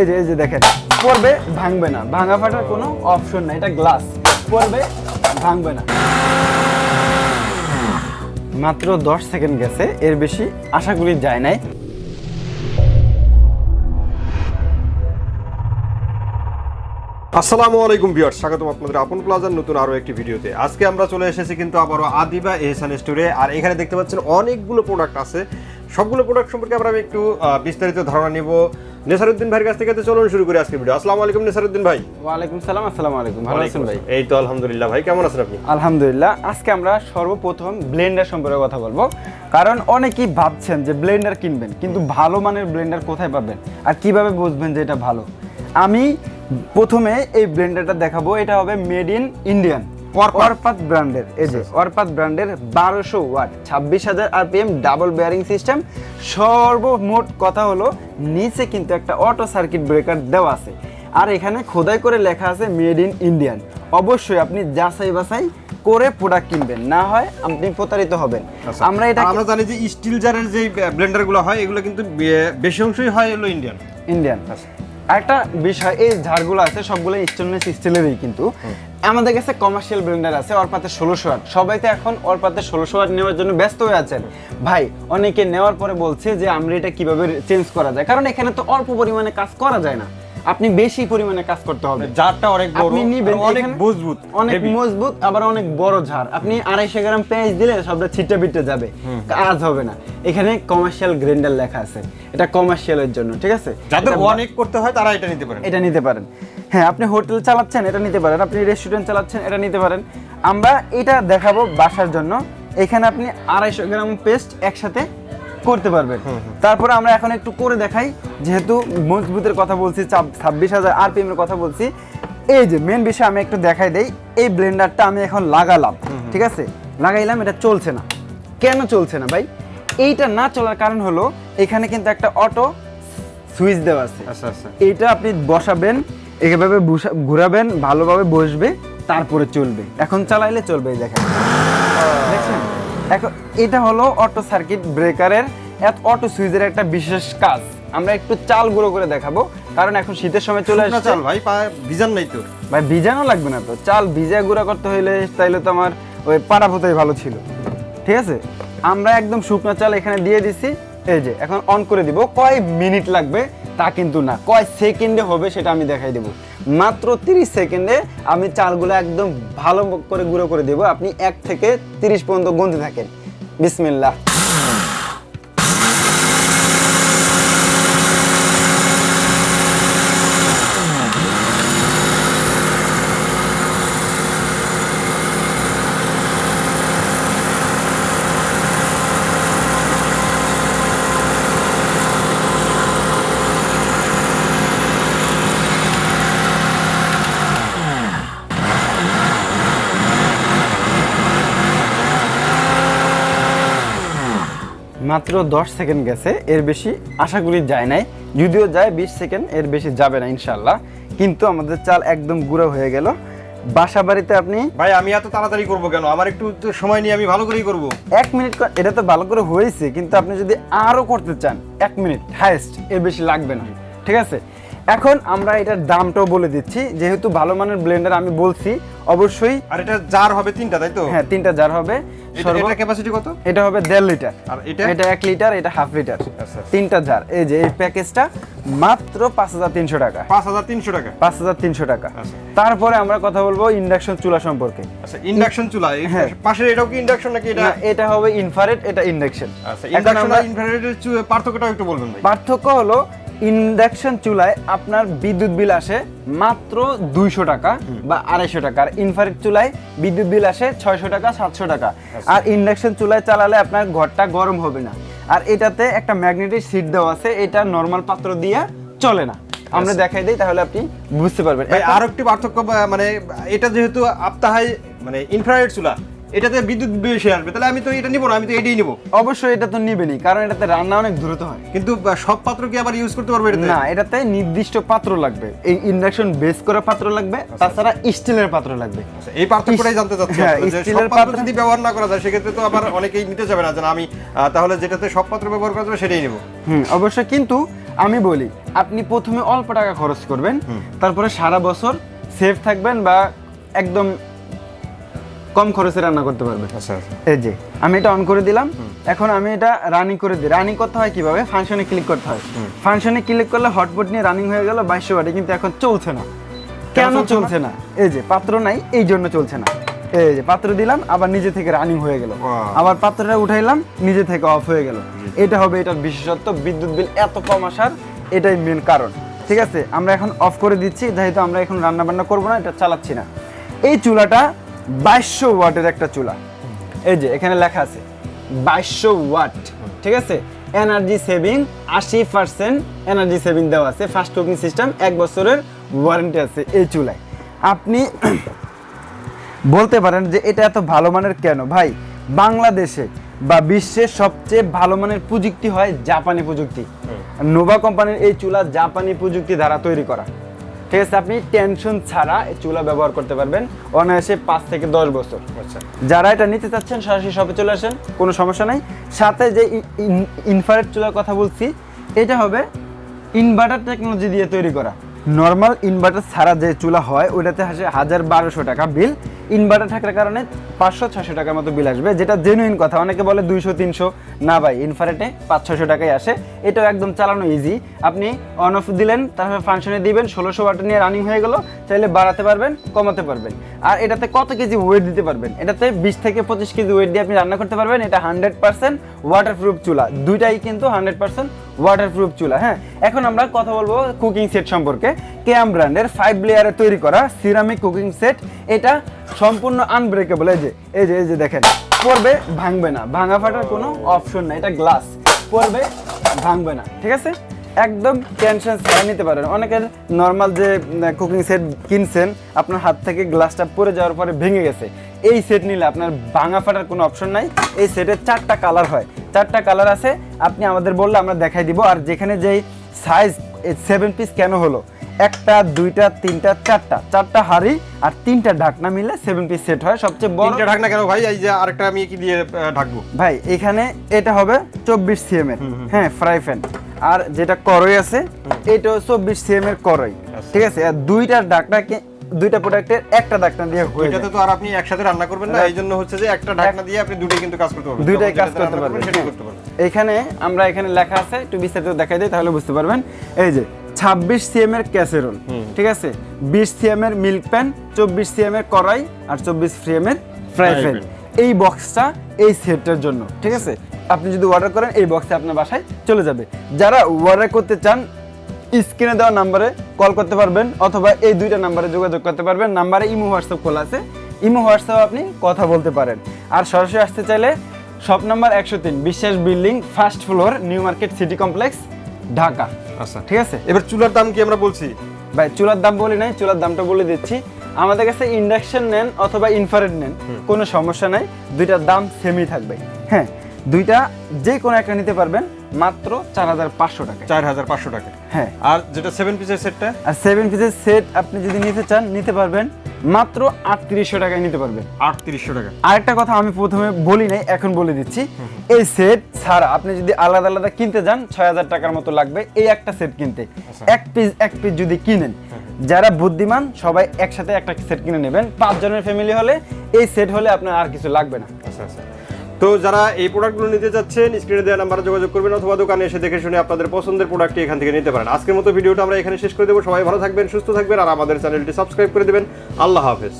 এই যে এই যে দেখেন, পড়বে, ভাঙবে না। ভাঙা ফাটার কোনো অপশন নাই, এটা গ্লাস পড়বে, ভাঙবে না। মাত্র দশ সেকেন্ড গেছে, এর বেশি আশা করি যায় নাই। আসসালামু আলাইকুম ভিউয়ার্স, স্বাগতম আপনাদের আপন প্লাজার নতুন আরও একটি ভিডিওতে। আজকে আমরা চলে এসেছি কিন্তু আবারও আদিবা এহসান স্টোরে আর এখানে দেখতে পাচ্ছেন অনেকগুলো প্রোডাক্ট আছে। সবগুলো প্রোডাক্ট সম্পর্কে আমরা একটু বিস্তারিত ধারণা নিব। নেসারউদ্দিন ভাইয়ের কাছ থেকে তো চলুন শুরু করি আজকে ভিডিও। আসসালামু আলাইকুম নেসারউদ্দিন ভাই। ওয়ালাইকুম সালাম আসসালামু আলাইকুম। ভালো আছেন ভাই? এই তো আলহামদুলিল্লাহ ভাই কেমন আছেন আপনি? আলহামদুলিল্লাহ আজকে আমরা সর্বপ্রথম ব্লেন্ডার সম্পর্কে কথা বলব। কারণ অনেকেই ভাবছেন যে ব্লেন্ডার কিনবেন কিন্তু ভালো মানের ব্লেন্ডার কোথায় পাবেন? আর কীভাবে বুঝবেন যে এটা ভালো? আমি প্রথমে এই ব্লেন্ডারটা দেখাবো এটা হবে মেড ইন ইন্ডিয়ান। অরপাত ব্র্যান্ডের এই যে অরপাত ব্র্যান্ডের বারোশো ওয়াট ছাব্বিশ হাজার আরপিএম ডাবল বেয়ারিং সিস্টেম। সর্বমোট কথা হলো নিচে কিন্তু একটা অটো সার্কিট ব্রেকার দেওয়া আছে। আর এখানে খোদাই করে লেখা আছে মেড ইন ইন্ডিয়ান। অবশ্যই আপনি যাচাই বাছাই করে প্রোডাক্ট কিনবেন। না হয় আপনি প্রতারিত হবেন। আমরা এটা আমরা জানি যে স্টিল জারের যে ব্লেন্ডারগুলো হয় এগুলো কিন্তু বেশি অংশই হয় হলো ইন্ডিয়ান ইন্ডিয়ান একটা বিষয় এই ঝাড়গুলো আছে সবগুলো স্টেনলেস স্টিলেরই কিন্তু। আমাদের কাছে কমার্শিয়াল ব্লেন্ডার আছে অরপাতে ষোলোশো ওয়াট সবাই তো এখন অরপাতে ষোলোশো ওয়াট নেওয়ার জন্য ব্যস্ত হয়ে আছেন। ভাই অনেকে নেওয়ার পরে বলছে যে আমরা এটা কীভাবে চেঞ্জ করা যায়? কারণ এখানে তো অল্প পরিমাণে কাজ করা যায় না। আপনি বেশি পরিমাণে কাজ করতে হবে। জারটা অনেক বড় আপনি নিবেন অনেক মজবুত অনেক মজবুত আবার অনেক বড় ঝাড়। আপনি আড়াইশো গ্রাম পেঁয়াজ দিলে সবটা ছিটে বিটে যাবে। কাজ হবে না। এখানে কমার্শিয়াল গ্রাইন্ডার লেখা আছে। এটা কমার্শিয়ালের জন্য ঠিক আছে? যাদের অনেক করতে হয় তারা এটা নিতে পারেন। এটা নিতে পারেন। হ্যাঁ আপনি হোটেল চালাচ্ছেন এটা নিতে পারেন। আপনি রেস্টুরেন্ট চালাচ্ছেন এটা নিতে পারেন। আমরা এটা দেখাবো বাসার জন্য। এখানে আপনি আড়াইশো গ্রাম পেস্ট একসাথে করতে পারবেন তারপরে আমরা এখন একটু করে দেখাই। যেহেতু মজবুতের কথা বলছি ছাব্বিশ হাজার আরপিএম এর কথা বলছি এই যে মেন বিষয় আমি একটু দেখাই দেই এই ব্লেন্ডারটা আমি এখন লাগালাম ঠিক আছে? লাগাইলাম এটা চলছে না। কেন চলছে না ভাই? এইটা না চলার কারণ হলো এখানে কিন্তু একটা অটো সুইচ দেওয়া আছে। আচ্ছা আচ্ছা। এইটা আপনি বসাবেন এইভাবে বসা- ঘোরাবেন ভালোভাবে বসবে তারপরে চলবে। এখন চালাইলে চলবে এই দেখেন। দেখছেন? এখন এটা হলো অটো সার্কিট ব্রেকারের এত অটো সুইচের একটা বিশেষ কাজ। আমরা একটু চাল গুঁড়ো করে দেখাবো কারণ এখন শীতের সময় চলে আসছে। চাল ভাই পা ভিজান নাই তো। ভাই ভিজানো লাগবে না তো। চাল ভিজা গুঁড়া করতে হইলে তাইলে তো আমার ওই পাড়া পোতাই ভালো ছিল। ঠিক আছে? আমরা একদম শুকনো চাল এখানে দিয়ে দিছি। এই যে এখন অন করে দিব। কয় মিনিট লাগবে। তা কিন্তু না। কয় সেকেন্ডে হবে সেটা আমি দেখাই দেবো। মাত্র 30 সেকেন্ডে আমি চালগুলো একদম ভালো করে গুঁড়ো করে দেব। আপনি এক থেকে 30 পর্যন্ত গুনতে থাকেন। বিসমিল্লাহ। মাত্র 10 সেকেন্ড গেছে এর বেশি আশা করি যায় নাই। যদিও যায় 20 সেকেন্ড এর বেশি যাবে না ইনশাল্লাহ কিন্তু আমাদের চাল একদম গুঁড়ো হয়ে গেল। বাসা বাড়িতে আপনি ভাই আমি এত তাড়াতাড়ি করব কেন? আমার একটু সময় নিয়ে আমি ভালো করেই করব। এক মিনিট এটা তো ভালো করে হয়েছে কিন্তু আপনি যদি আরও করতে চান এক মিনিট হাইয়েস্ট এর বেশি লাগবে না। ঠিক আছে? এখন আমরা এটার দামটাও বলে দিচ্ছি। যেহেতু ভালো মানের ব্লেন্ডার আমি বলছি অবশ্যই আর এটা জার হবে তিনটা তাই তো? হ্যাঁ তিনটা জার হবে। এটা- ক্যাপাসিটি কত? এটা হবে দেড় লিটার। আর এটা? এটা এক লিটার এটা হাফ লিটার। আচ্ছা। তিনটা জার এই যে এই প্যাকেজটা মাত্র পাঁচ হাজার তিনশো টাকা। পাঁচ হাজার তিনশো টাকা? পাঁচ হাজার তিনশো টাকা। আচ্ছা। তারপরে আমরা কথা বলব ইন্ডাকশন চুলা সম্পর্কে। আচ্ছা ইন্ডাকশন চুলা হ্যাঁ। পাশের এটাও কি ইন্ডাকশন নাকি এটা? এটা হবে ইনফারেট এটা ইন্ডাকশন আচ্ছা ইন্ডাকশন আর পার্থক্যটা একটু বলবেন ভাই। পার্থক্য হলো ইন্ডাকশন চুলায় আপনার বিদ্যুৎ বিল আসে মাত্র দুইশো টাকা বা আড়াইশো টাকা। আর ইনফারেট চুলায় বিদ্যুৎ বিল আসে ছয়শো টাকা সাতশো টাকা। আর ইন্ডাকশন চুলায় চালালে আপনার ঘরটা গরম হবে না। আর এটাতে একটা ম্যাগনেটিক সিট দেওয়া আছে এটা নর্মাল পাত্র দিয়ে চলে না। আমরা দেখাই দিই তাহলে আপনি বুঝতে পারবেন। আর একটি পার্থক্য মানে এটা যেহেতু আপতাহাই মানে ইনফ্রারেড চুলা এটাতে বিদ্যুৎ বেশি আসবে তাহলে আমি তো এটা নিব না আমি তো এটাই নিব। অবশ্যই এটা তো নিবেনই কারণ এটাতে রান্না অনেক দ্রুত হয়। কিন্তু সব পাত্র কি আবার ইউজ করতে পারবে এটাতে? না এটাতে নির্দিষ্ট পাত্র লাগবে। এই ইন্ডাকশন বেস করা পাত্র লাগবে তাছাড়া স্টিলের পাত্র লাগবে। আচ্ছা, এই পার্থক্যটাই জানতে চাচ্ছি হ্যাঁ, যে স্টিলের পাত্র যদি ব্যবহার না করা যায় সেক্ষেত্রে তো আবার অনেকেই নিতে যাবে না যে না, আমি তাহলে যেটাতে সব পাত্র ব্যবহার করা যাবে সেটাই নিব। হুম অবশ্যই কিন্তু আমি বলি আপনি প্রথমে অল্প টাকা খরচ করবেন তারপরে সারা বছর সেফ থাকবেন বা একদম কম খরচে রান্না করতে পারবেন আচ্ছা আচ্ছা। এই যে আমি এটা অন করে দিলাম। এখন আমি এটা রানিং করে দিই। রানিং করতে হয় কীভাবে? ফাংশনে ক্লিক করতে হয়। ফাংশনে ক্লিক করলে হটপট নিয়ে রানিং হয়ে গেল বাইশশো ওয়াটে কিন্তু এখন চলছে না। কেন চলছে না? এই যে পাত্র নাই এই জন্য চলছে না। এই যে পাত্র দিলাম আবার নিজে থেকে রানিং হয়ে গেল। আবার পাত্রটা উঠাইলাম নিজে থেকে অফ হয়ে গেল। এটা হবে এটার বিশেষত্ব বিদ্যুৎ বিল এত কম আসার এটাই মেন কারণ। ঠিক আছে? আমরা এখন অফ করে দিচ্ছি যেহেতু আমরা এখন রান্না বান্না করব না এটা চালাচ্ছি না। এই চুলাটা বাইশশো ওয়াটের একটা চুলা। এই যে এখানে লেখা আছে বাইশশো ওয়াট ঠিক আছে? এনার্জি সেভিং আশি পার্সেন্ট এনার্জি সেভিং দেওয়া আছে। ফাস্ট কুকিং সিস্টেম এক বছরের ওয়ারেন্টি আছে এই চুলায়। আপনি বলতে পারেন যে এটা এত ভালো মানের কেন? ভাই বাংলাদেশে বা বিশ্বের সবচেয়ে ভালো মানের প্রযুক্তি হয় জাপানি প্রযুক্তি। নোভা কোম্পানির এই চুলা জাপানি প্রযুক্তি দ্বারা তৈরি করা। ঠিক আছে আপনি টেনশন ছাড়া এই চুলা ব্যবহার করতে পারবেন অনায়াসে পাঁচ থেকে দশ বছর। আচ্ছা। যারা এটা নিতে চাচ্ছেন সরাসরি শপে চলে আসেন কোনো সমস্যা নাই। সাথে যে ইনফ্রারেড চুলার কথা বলছি এটা হবে ইনভার্টার টেকনোলজি দিয়ে তৈরি করা। নর্মাল ইনভার্টার ছাড়া যে চুলা হয় ওইটাতে আসে হাজার বারোশো টাকা বিল ইনভার্টার থাকার কারণে পাঁচশো ছশো টাকার মতো বিল আসবে যেটা জেনুইন কথা। অনেকে বলে দুইশো তিনশো। না ভাই ইনফারেটে পাঁচ ছশো টাকাই আসে। এটাও একদম চালানো ইজি আপনি অন অফ দিলেন, তারপরে ফাংশনে দিবেন, ষোলোশো ওয়াট নিয়ে রানিং হয়ে গেল, চাইলে বাড়াতে পারবেন, কমাতে পারবেন। আর এটাতে কত কেজি ওয়েট দিতে পারবেন? এটাতে বিশ থেকে পঁচিশ কেজি ওয়েট দিয়ে আপনি রান্না করতে পারবেন। এটা হান্ড্রেড পার্সেন্ট ওয়াটারপ্রুফ চুলা। দুইটাই কিন্তু হান্ড্রেড পার্সেন্ট ওয়াটারপ্রুফ চুলা হ্যাঁ? এখন আমরা কথা বলব কুকিং সেট সম্পর্কে। কেএম ব্র্যান্ডের ফাইভ লেয়ারে তৈরি করা সিরামিক কুকিং সেট এটা সম্পূর্ণ আনব্রেকেবল এই যে এই যে এই যে দেখেন। পড়বে, ভাঙবে না। ভাঙা ফাটার কোনো অপশন না এটা গ্লাস পড়বে, ভাঙবে না, ঠিক আছে? একদম টেনশন ছাড়া নিতে পারেন। অনেকের নর্মাল যে কুকিং সেট কিনছেন, আপনার হাত থেকে গ্লাসটা পরে যাওয়ার পরে ভেঙে গেছে। এই সেট নিলে আপনার ভাঙা ফাটার কোনো অপশন নাই। এই সেটের চারটা কালার হয়। চারটা কালার আছে, আপনি আমাদের বললে আমরা দেখাই দিব। আর যেখানে যেই সাইজ সেভেন পিস কেন হলো? একটা দুইটা তিনটা চারটা। চারটা হাড়ি আর তিনটা ঢাকনা মিলে সেভেন পিস সেট হয়। সবচেয়ে বড় তিনটা ঢাকনা কেন ভাই? এই যে আরেকটা আমি কি দিয়ে ঢাকবো? ভাই এখানে এটা হবে চব্বিশ সিএম এর। হ্যাঁ ফ্রাই প্যান আর যেটা করই আছে এটাও চব্বিশ সিএম এর করই। ঠিক আছে? আর দুইটা ডাকনাকে দুইটা প্রোডাক্টের একটা ডাকনা দিয়ে হয়ে এটাতে যায়। তো আর আপনি একসাথে রান্না করবেন না এই জন্য হচ্ছে যে একটা ঢাকনা দিয়ে আপনি দুটোই কিন্তু কাজ করতে পারবেন। দুইটাই কাজ করতে পারবেন। সেটাই হ্যাঁ। করতে পারবেন। এখানে আমরা এখানে লেখা আছে একটু বিস্তারিত দেখাই দিই তাহলে বুঝতে পারবেন। এই যে ছাব্বিশ সিএম এর ক্যাসেরোল ঠিক আছে? বিশ সিএম এর মিল্ক প্যান চব্বিশ সিএম এর কড়াই আর চব্বিশ সিএম এর ফ্রাই প্যান। এই বক্সটা এই সেটটার জন্য ঠিক আছে? আপনি যদি অর্ডার করেন এই বক্সে আপনার বাসায় চলে যাবে। যারা অর্ডার করতে চান স্ক্রিনে দেওয়া নাম্বারে কল করতে পারবেন অথবা এই দুইটা নাম্বারে যোগাযোগ করতে পারবেন। নাম্বারে ইমো হোয়াটসঅ্যাপ খোলা আছে। ইমো হোয়াটসঅ্যাপ আপনি কথা বলতে পারেন। আর সরাসরি আসতে চাইলে শপ নাম্বার একশো তিন Biswas building first floor new market city complex Dhaka. আচ্ছা ঠিক আছে। এবার চুলার দাম কি আমরা বলছি? ভাই চুলার দাম বলি নাই চুলার দামটা বলে দিচ্ছি। আমাদের কাছে ইন্ডাকশন নেন অথবা ইনফ্রারেড নেন কোনো সমস্যা নাই। দুইটার দাম সেমই থাকবে। হ্যাঁ দুইটা যে কোনো একটা নিতে পারবেন। মাত্র চার হাজার পাঁচশো টাকা। চার হাজার পাঁচশো টাকা। হ্যাঁ। আর যেটা সেভেন পিসের সেটটা আর সেভেন পিসের সেট আপনি যদি নিতে চান নিতে পারবেন। মাত্র আটত্রিশশো টাকায় নিতে পারবেন। আটত্রিশশো টাকা। আরেকটা কথা আমি প্রথমে বলি নাই এখন বলে দিচ্ছি। এই সেট ছাড়া আপনি যদি আলাদা আলাদা কিনতে যান ছয় হাজার টাকার মতো লাগবে এই একটা সেট কিনতে। এক পিস এক পিস যদি কিনেন যারা বুদ্ধিমান সবাই একসাথে একটা সেট কিনে নেবেন। পাঁচ জনের ফ্যামিলি হলে এই সেট হলে আপনার আর কিছু লাগবে না। আচ্ছা আচ্ছা। তো যারা এই প্রোডাক্টগুলো নিতে চাচ্ছেন স্ক্রিনে দেওয়া নাম্বারে যোগাযোগ করবেন অথবা দোকানে এসে দেখে শুনে আপনাদের পছন্দের প্রোডাক্টটি এখান থেকে নিতে পারেন। আজকের মতো ভিডিওটা আমরা এখানে শেষ করে দেবো। সবাই ভালো থাকবেন, সুস্থ থাকবেন, আর আমাদের চ্যানেলটি সাবস্ক্রাইব করে দেবেন। আল্লাহ হাফেজ।